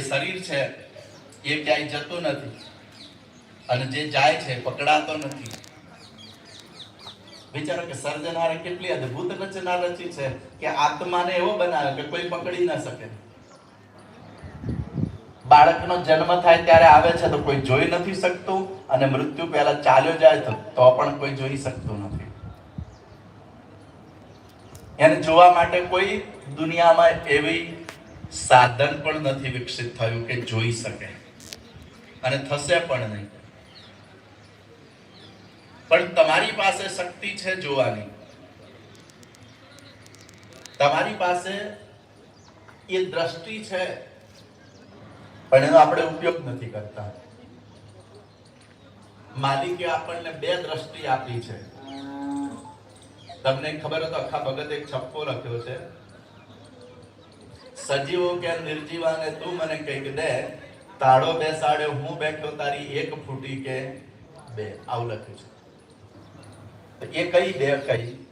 શરીર છે, એ ક્યાંય જતું નથી. અને જે જાય છે, પકડાતો નથી. વિચારો કે સર્જનારે કેટલી અદ્ભુત રચના રચી છે કે આત્માને એવો બનાવ્યો કે કોઈ પકડી ના શકે. બાળકનો જન્મ થાય ત્યારે આવે છે તો કોઈ જોઈ નથી શકતું અને મૃત્યુ પહેલા ચાલ્યો જાય તો તો પણ કોઈ જોઈ શકતું નથી. એને જોવા માટે કોઈ દુનિયામાં એવી સાધન પણ નથી વિકસિત થયું કે જોઈ શકે. અને થશે પણ નહીં. પણ તમારી પાસે શક્તિ છે જોવાની. તમારી પાસે એ દ્રષ્ટિ છે, પણ એનો આપણે ઉપયોગ નથી કરતા. માલિકે આપણને બે દ્રષ્ટિ આપી છે. તમને ખબર હોય તો આખા ભગત એક છપ્પો લખ્યો છે. સજીવો કે નિર્જીવાને તું મને કંઈક દે, તાળો બેસાડ્યો હું બેઠો તારી એક ફૂટી કે બે. આવું લખ્યું છે. એ કઈ બે કઈ?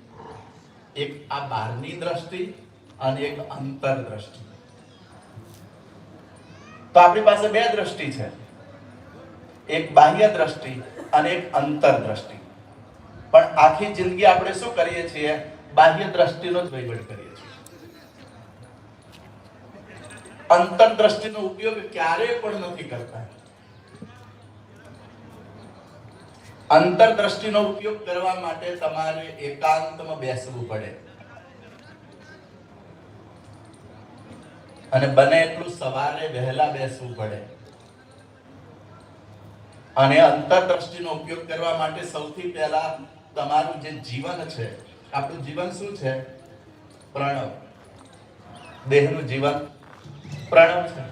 એક આ બહારની દ્રષ્ટિ અને એક અંતર દ્રષ્ટિ. તો આપણી પાસે બે દ્રષ્ટિ છે. એક બાહ્ય દ્રષ્ટિ અને એક અંતર દ્રષ્ટિ. પણ આખી જિંદગી આપણે શું કરીએ છીએ? બાહ્ય દ્રષ્ટિનો જ વહીવટ કરીએ છીએ. અંતર દ્રષ્ટિનો ઉપયોગ ક્યારેય પણ નથી કરતા. અંતર દ્રષ્ટિનો ઉપયોગ કરવા માટે તમારે એકાંતમાં બેસવું પડે. અને બને એટલું સવારે વહેલા બેસવું પડે. અને અંતર દ્રષ્ટિનો ઉપયોગ કરવા માટે સૌથી પહેલા તમારું જે જીવન છે, આપણું જીવન શું છે? પ્રણવ. દેહનું જીવન પ્રણવ છે.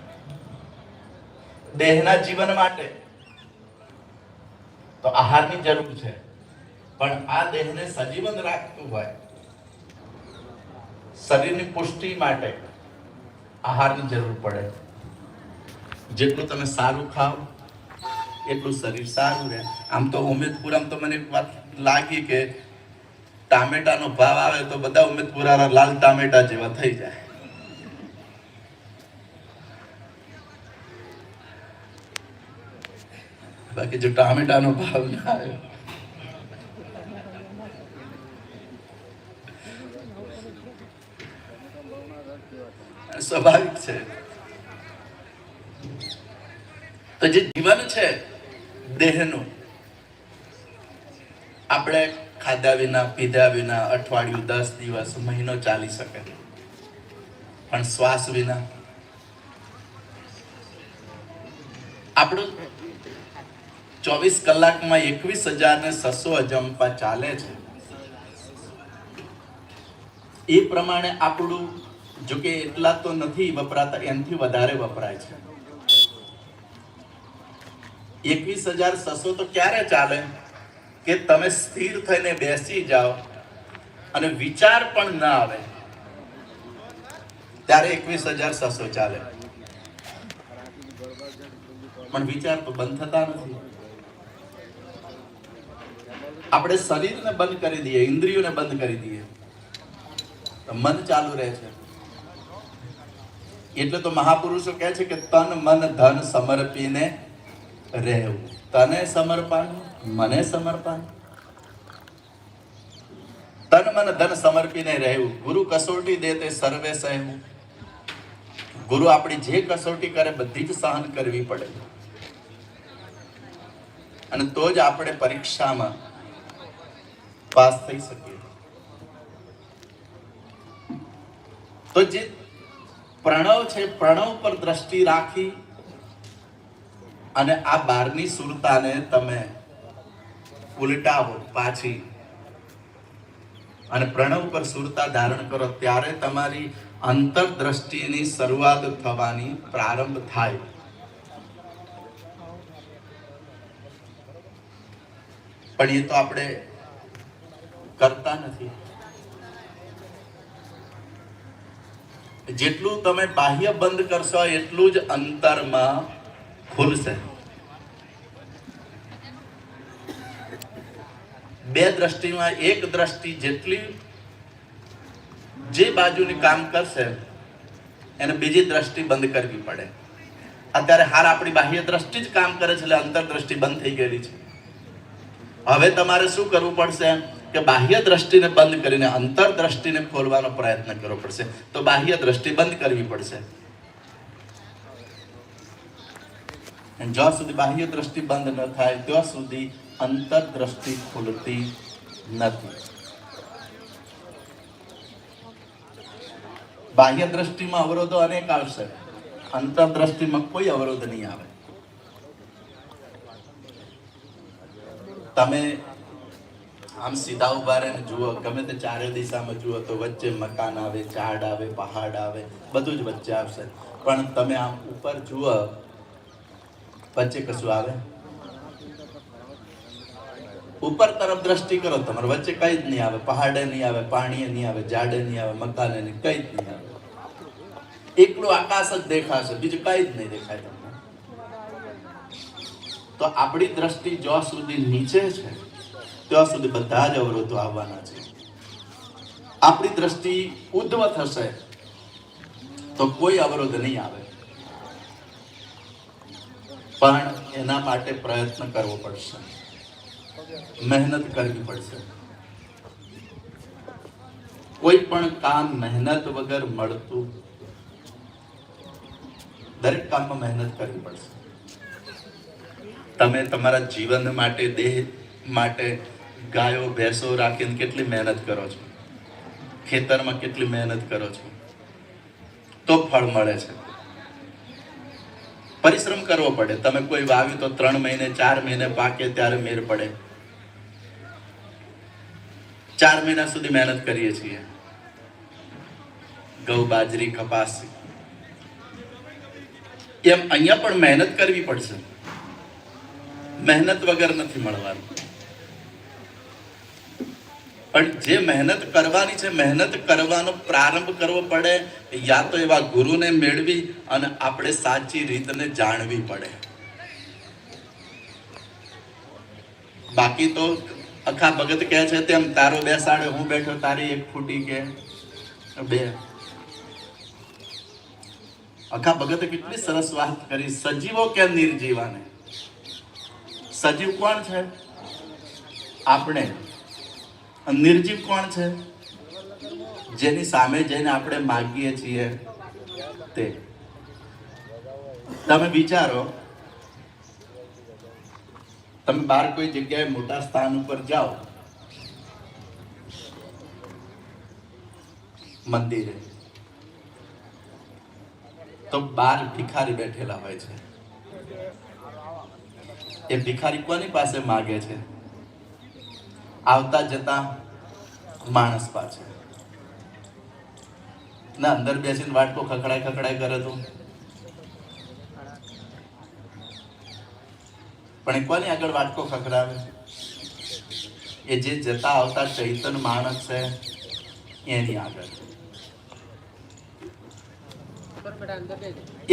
દેહના જીવન માટે તો આહારની જરૂર છે. પણ આ દેહને સજીવન રાખતું હોય, શરીરની પુષ્ટિ માટે આહારની જરૂર પડે. જેટલું તમે સારું ખાઓ, એટલું શરીર સારું રહે. આમ તો ઉમેદપુરામ તો મને એક વાત લાગી કે ટામેટાનો ભાવ આવે તો બધા ઉમેદપુરા લાલ ટામેટા જેવા થઈ જાય. બાકી જો ટામેટાનો ભાવ ના આવ્યો સ્વાભાવિક છે. તો જે જીવન છે દેહનું, આપણે ખાધા વિના, પીધા વિના, અઠવાડિયું, દસ દિવસ, મહિનો ચાલી શકે. પણ શ્વાસ વિના. આપણું ચોવીસ કલાકમાં એકવીસ હજાર ને છસો અજંપા ચાલે છે. એ પ્રમાણે આપણું જો કે એટલા તો નથી વપરાતા એમથી વધારે વપરાય છે. એકવીસ હજાર છસો તો ક્યારે ચાલે? કે તમે સ્થિર થઈને બેસી જાઓ અને વિચાર પણ ના આવે. ત્યારે એકવીસ હજાર છસો ચાલે. પણ વિચાર તો બંધ થતા નથી. આપણે શરીરને બંધ કરી દઈએ, ઇન્દ્રિયોને બંધ કરી દઈએ. તો મન ચાલુ રહે છે. એટલે તો મહાપુરુષો કહે છે કે તન, મન, ધન સમર્પીને રહેવું. તને સમર્પણ, મને સમર્પણ. તન, મન, ધન સમર્પીને રહેવું. ગુરુ કસોટી દે તે સર્વે સહેવું. ગુરુ આપણી જે કસોટી કરે બધી જ સહન કરવી પડે. અને તો જ આપણે પરીક્ષામાં પાસ થઈ શકીએ. તો જે પ્રણવ છે, પ્રણવ પર દ્રષ્ટિ રાખી અને આ બારની સુરતાને તમે ઉલટાવો પાછી. અને પ્રણવ પર સુરતા ધારણ કરો, ત્યારે તમારી અંતર દ્રષ્ટિની શરૂઆત થવાની પ્રારંભ થાય. પણ એ તો આપણે કરતા નથી. જેટલું તમે બાહ્ય બંધ કરશો, એટલું જ અંતરમાં ખુલશે. બે દ્રષ્ટિમાં એક દ્રષ્ટિ જેટલી જે બાજુની કામ કરશે, એને બીજી દ્રષ્ટિ બંધ કરવી પડે. અત્યારે હાર આપણી બાહ્ય દ્રષ્ટિ જ કામ કરે છે, એટલે અંતરદ્રષ્ટિ બંધ થઈ ગયેલી છે. હવે તમારે શું કરવું પડશે? કે બાહ્ય દ્રષ્ટિને બંધ કરીને અંતરદ્રષ્ટિને ખોલવાનો પ્રયત્ન કરવો પડશે. તો બાહ્ય દ્રષ્ટિ બંધ કરવી પડશે. જ્યાં સુધી બાહ્ય દ્રષ્ટિ બંધ ન થાય, ત્યાં સુધી અંતરદ્રષ્ટિ ખુલતી નથી. બાહ્ય દ્રષ્ટિમાં અવરોધો અનેક આવશે. અંતર દ્રષ્ટિમાં કોઈ અવરોધ નહીં આવે. તમે આમ સીધા ઊભા રહે જુઓ, ગમે તે ચારે દિશામાં જુઓ તો વચ્ચે મકાન આવે, ઝાડ આવે, પહાડ આવે, બધું જ વચ્ચે આવશે. પણ તમે આમ ઉપર જુઓ, વચ્ચે કશું આવે? ઉપર તરફ દ્રષ્ટિ કરો તમારે. વચ્ચે કઈ જ નહીં આવે. પહાડે નહીં આવે, પાણીએ નહીં આવે, ઝાડે નહીં આવે, મકાને નહીં, કઈ જ નહીં આવે. એકલું આકાશ જ દેખાશે, બીજું કઈ જ નહીં દેખાય તમને. તો આપણી દ્રષ્ટિ જો સુધી નીચે છે ત્યાં સુધી બધા જ અવરોધો આવવાના છે. આપણી દ્રષ્ટિ ઉદ્ધવ થશે તો કોઈ અવરોધ નહીં આવે. પણ એના માટે પ્રયત્ન કરવો પડશે. મહેનત કરવી પડશે. કોઈ પણ કામ મહેનત વગર મળતું દરેક કામમાં મહેનત કરવી પડશે. તમે તમારા જીવન માટે, દેહ માટે ગાયો, ભેંસો રાખીને કેટલી મહેનત કરો છો? ખેતરમાં કેટલી મહેનત કરો છો? તો ફળ મળે છે. પરિશ્રમ કરવો પડે. તમે કોઈ વાવ્યું તો ત્રણ મહિને, ચાર મહિને પાકે ત્યારે મેર પડે. ચાર મહિના સુધી મહેનત કરીએ છીએ. ઘઉં બાજરી, કપાસ. એમ અહીંયા પણ મહેનત કરવી પડશે. મહેનત વગર નથી મળવાનું. પણ જે મહેનત કરવાની છે, મહેનત કરવાનો પ્રારંભ કરવો પડે, યા તો એવા ગુરુને મેળવી અને આપણે સાચી રીતને જાણવી પડે. બાકી તો અખા ભગત કહે છે તેમ, તારો બેસાડે, હું બેઠો, તારી એક ફૂટી કે બે. અખા ભગતે કેટલી સરસ વાત કરી, સજીવો કે નિર્જીવાને? સજીવ કોણ છે? આપણે. નિર્જીવ કોણ છે? જેની સામે જઈને આપણે માગીએ છીએ તે. તમે વિચારો, તમે બહાર કોઈ જગ્યાએ મોટા સ્થાન ઉપર જાઓ, મંદિરે, તો બાર ભિખારી બેઠેલા હોય છે. એ ભિખારી કોની પાસે માગે છે? આવતા જતા માણસ પાસે ના, અંદર બેસીને વાટકો ખખડાય ખખડાય કરે તો. પણ કોની આગળ વાટકો ખખડાવે? એ જે જતા આવતા ચૈતન માણસ છે, એની આગળ.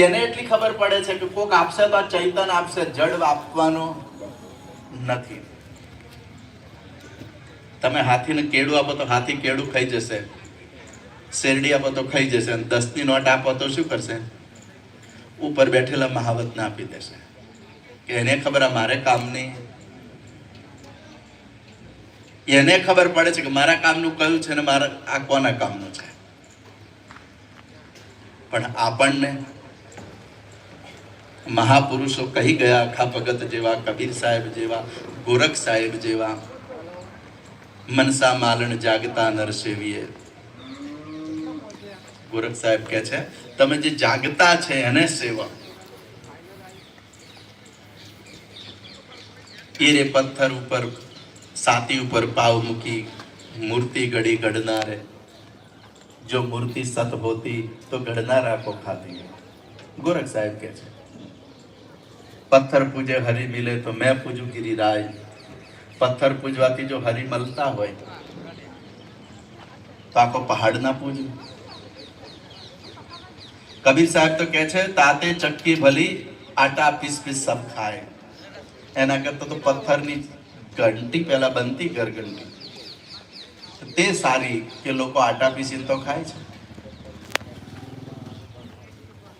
એને એટલી ખબર પડે છે કે કોક આપશે તો આ ચૈતન આપશે જડ આપવાનો નથી. તમે હાથીને કેળું આપો તો હાથી કેળું ખાઈ જશે. શેરડી આપો તો ખાઈ જશે અને દસની નોટ આપો તો શું કરશે? ઉપર બેઠેલા મહાવતને આપી દેશે. કે એને ખબર આ મારે કામની એને ખબર પડે છે કે મારા કામનું કયું છે ને મારા આ કોના કામનું છે? પણ આપણને મહાપુરુષો કહી ગયા આખા ભગત જેવા, કબીર સાહેબ જેવા, ગોરખ સાહેબ જેવા મનસા માલણ જાગતા નરસેવીએ. ગોરખ સાહેબ કે છે, તમે જે જાગતા છે એને સેવા. એ પથ્થર ઉપર, સાતી ઉપર પાવ મૂકી, મૂર્તિ ઘડી ગડનારે જો મૂર્તિ સત હોતી, તો ઘડનારા કો ખાતી ગોરખ સાહેબ કે છે, પથ્થર પૂજે હરી મિલે તો મેં પૂજું ગિરિરાજ પથ્થર પૂજવાથી જો હરી મળતા હોય તો. આખો પહાડ ના પૂજવું કબીર સાહેબ તો કે છે, તાતે ચક્કી ભલી, આટા પીસ પીસ સબ ખાય. એના કરતા તો પથ્થરની ઘંટી પહેલા બનતી ઘરઘંટી. તે સારી કે લોકો આટા પીસીને તો ખાય છે.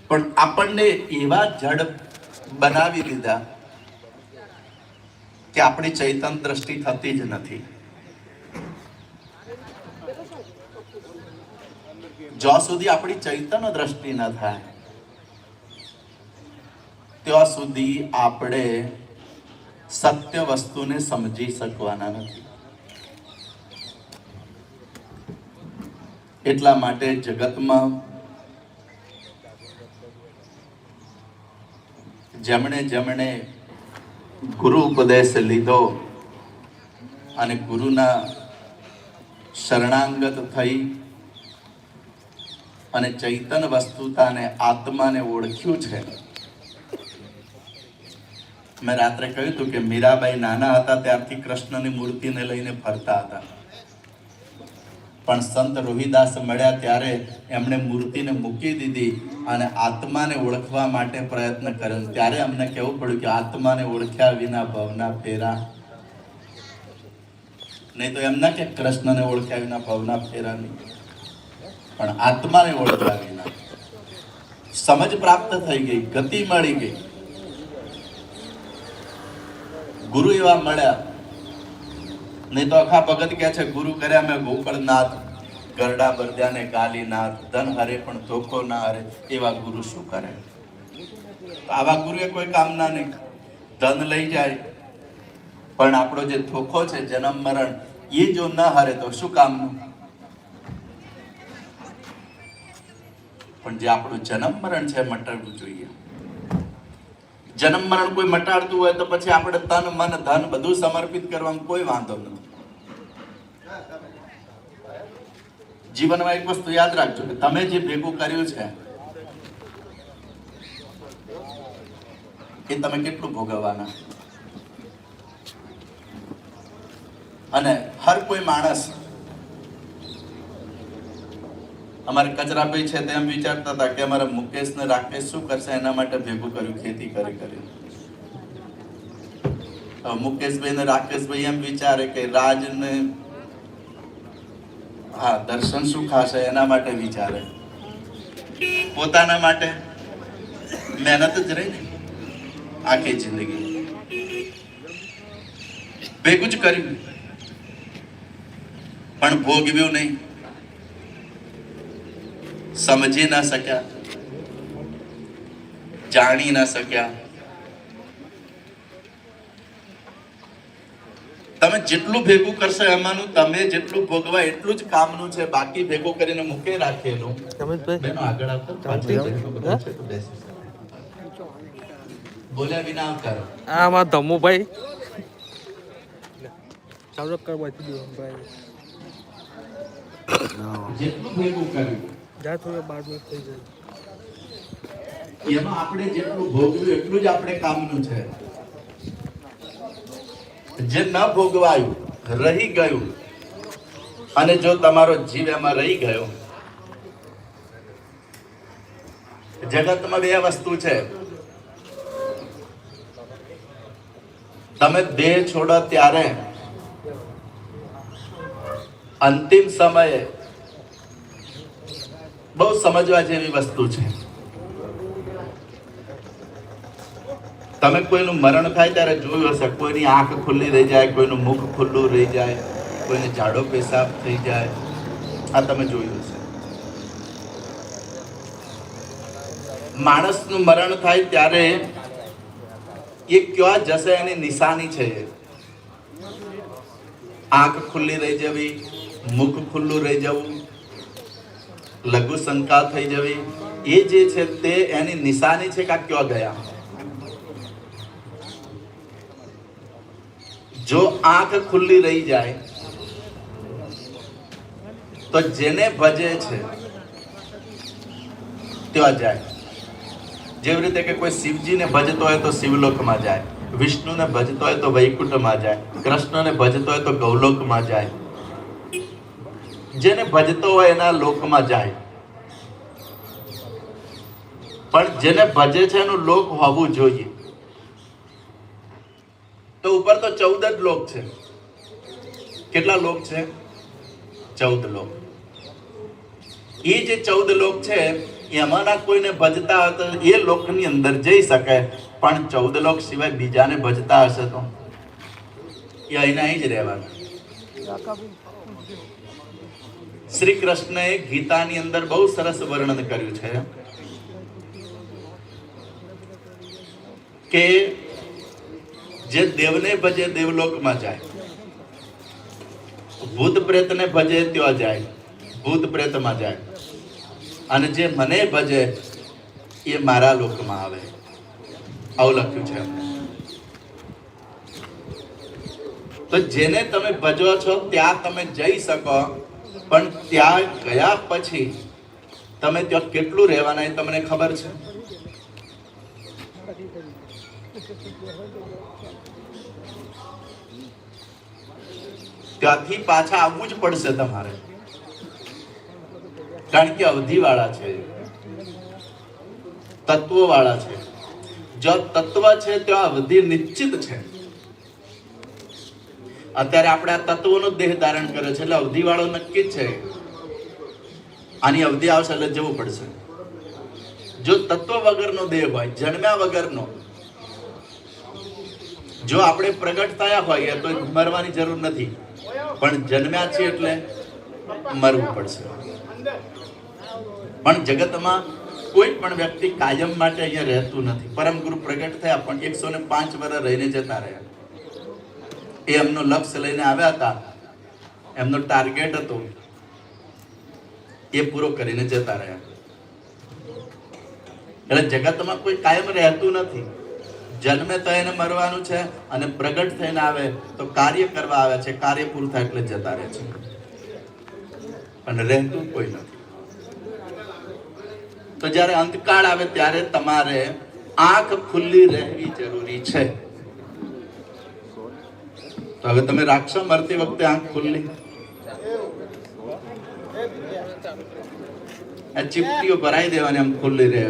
પણ આપણને એવા જડ બનાવી દીધા કે આપણી ચૈતન દ્રષ્ટિ થતી જ નથી. જ્યાં સુધી આપણી ચૈતન દ્રષ્ટિ ન થાય, ત્યાં સુધી આપણે સત્ય વસ્તુને સમજી શકવાના નથી. એટલા માટે જગતમાં જેમણે જેમણે ગુરુ ઉપદેશ લીધો અને ગુરુના શરણાંગત થઈ અને ચૈતન વસ્તુતાને આત્માને ઓળખ્યું છે. મેં રાત્રે કહ્યું હતું કે મીરાબાઈ નાના હતા ત્યારથી કૃષ્ણની મૂર્તિને લઈને ફરતા હતા. પણ સંત રોહિદાસ મળ્યા ત્યારે એમણે મૂર્તિને મૂકી દીધી અને આત્માને ઓળખવા માટે પ્રયત્ન કર્યો. ત્યારે અમને કહેવું પડ્યું કે આત્માને ઓળખ્યા વિના ભવના ફેરા. નહીં તો એમ ના કે કૃષ્ણને ઓળખ્યા વિના ભવના ફેરા નહીં. પણ આત્માને ઓળખ્યા વિના. સમજ પ્રાપ્ત થઈ ગઈ, ગતિ મળી ગઈ. ગુરુ એવા મળ્યા. નહીં તો આખા ભગત કહે છે, ગુરુ કર્યા મેં ગોકળનાથ. ગરડા બરદ્યાને ગાલીનાથ ધન હરે પણ ધોખો ના હરે, એવા ગુરુ શું કરે? આવા ગુરુએ કોઈ કામના નહીં. ધન લઈ જાય. પણ આપણો જે ધોખો છે, જન્મ, મરણ, એ જો ન હરે તો શું કામનું? પણ જે આપણું જન્મ, મરણ છે, મટાડવું જોઈએ. જન્મ, મરણ કોઈ મટાડતું હોય તો પછી આપણે તન, મન, ધન બધું સમર્પિત કરવામાં કોઈ વાંધો નથી. જીવનમાં એક વસ્તુ યાદ રાખજો કે તમે જે ભેગું કર્યું છે, એ તમે કેટલું ભોગવવાના? અને હર કોઈ માણસ અમારે કચરાભાઈ છે તેમ વિચારતા હતા કે અમારા મુકેશ ને રાકેશ શું કરશે? એના માટે ભેગું કર્યું, ખેતી કરી કરી. મુકેશભાઈ ને રાકેશભાઈ એમ વિચારે કે રાજ ને હા, દર્શન શું ખાશે એના માટે વિચારે. પોતાના માટે મહેનત જ રહી આખી જિંદગી. ભેગું જ કર્યું. પણ ભોગવ્યું નહીં. સમજી ના શક્યા. જાણી ના શક્યા. તમે જેટલું ભેગું કરશો એમાંનું તમે જેટલું ભોગવા એટલું જ કામનું છે. બાકી ભેગું કરીને મૂકે રાખેલું. આગળ આવતો. પાછળ જઈને કરો. આ માં ધમુ ભાઈ ચાલો કર આવકારો દો દેવનભાઈ જેટલું ભેગું કર્યું. જ્યાં થોડા બાર મિનિટ થઈ જાય. એમાં આપણે જેટલું ભોગવ્યું એટલું જ આપણે કામનું છે. જે ન ભોગવાયું, રહી ગયું. અને જો તમારો જીવ એમાં રહી ગયો, જગતમાં બે વસ્તુ છે. તમે દેહ છોડો ત્યારે અંતિમ સમયે બહુ સમજવા જેવી વસ્તુ છે. તમે કોઈનું મરણ થાય ત્યારે જોયું હશે, કોઈની આંખ ખુલ્લી રહી જાય, કોઈનું મુખ ખુલ્લું રહી જાય, કોઈને જાડો પેશાબ થઈ જાય. આ તમે જોયું હશે. માણસનું મરણ થાય ત્યારે એ ક્યાં જશે એની નિશાની છે આંખ ખુલ્લી રહી જવી, મુખ ખુલ્લું રહી જવું લઘુ શંકા થઈ જવી, એ જે છે તે એની નિશાની છે કે આ ક્યાં ગયા? જો આંખ ખુલ્લી રહી જાય, તો જેને ભજે છે, ત્યાં જાય. જેવી રીતે કે કોઈ શિવજીને ભજતો હોય તો શિવલોકમાં જાય, વિષ્ણુને ભજતો હોય તો વૈકુંઠમાં જાય, કૃષ્ણને ભજતો હોય તો ગૌલોકમાં જાય. જેને ભજતો હોય એના લોકમાં જાય. પણ જેને ભજે છે એનું લોક હોવું જોઈએ. તો ઉપર તો ચૌદ જ લોક છે. કેટલા લોક છે? ચૌદ લોક. એ જે ચૌદ લોક છે એમાંના કોઈને ભજતા હતો એ લોકની અંદર જઈ શકે, પણ ચૌદ લોક સિવાય બીજાને ભજતા હશે તો? એ અહીંના અહીં જ રહેવાનું. શ્રી કૃષ્ણએ ગીતાની અંદર બહુ સરસ વર્ણન કર્યું છે. કે જે દેવને ભજે દેવલોકમાં જાય. ભૂત પ્રેતને ભજે ત્યાં જાય. ભૂત પ્રેતમાં જાય. અને જે મને ભજે, એ મારા લોકમાં આવે. આવું લખ્યું છે તો જેને તમે ભજો છો, ત્યાં તમે જઈ શકો, પણ ત્યાં ગયા પછી તમે ત્યાં કેટલું રહેવાના એ તમને ખબર છે? ત્યાંથી પાછા આવવું જ પડશે તમારે. કારણ કે અવધિ વાળા છે. તત્વ વાળા છે. જો તત્વ છે ત્યાં અવધિ નિશ્ચિત છે. અત્યારે આપણે આ તત્વોનો દેહ ધારણ કર્યો છે, એટલે અવધિ વાળો નક્કી છે. આની અવધિ આવશે એટલે જવું પડશે. જો તત્વ વગરનો દેહ હોય, જન્મ્યા વગરનો જો આપણે પ્રગટ થયા હોઈએ તો મરવાની જરૂર નથી. પણ જન્મ્યા છીએ એટલે મરવું પડશે. પણ જગતમાં કોઈ પણ વ્યક્તિ કાયમ માટે અહીંયા રહેતું નથી. પરમ ગુરુ પ્રગટ થયા, પણ એકસો ને પાંચ વર્ષ રહીને જતા રહ્યા. એ એમનો લક્ષ્ય લઈને આવ્યા હતા. એમનો ટાર્ગેટ હતો એ પૂરો કરીને જતા રહ્યા. એટલે જગતમાં કોઈ કાયમ રહેતું નથી. જન્મે તો એને મરવાનું છે અને પ્રગટ થઈને આવે તો કાર્ય કરવા આવે છે. કાર્ય પૂરું થાય એટલે જતા રહે છે. અને રહેતું કોઈ નથી. તો જ્યારે અંતકાળ આવે ત્યારે તમારે આંખ ખુલ્લી રહેવી જરૂરી છે. તો હવે તમે રાખશો મરતી વખતે આંખ ખુલ્લી? આ ચીપટીઓ ભરાઈ દેવાની આમ ખુલ્લી રહે.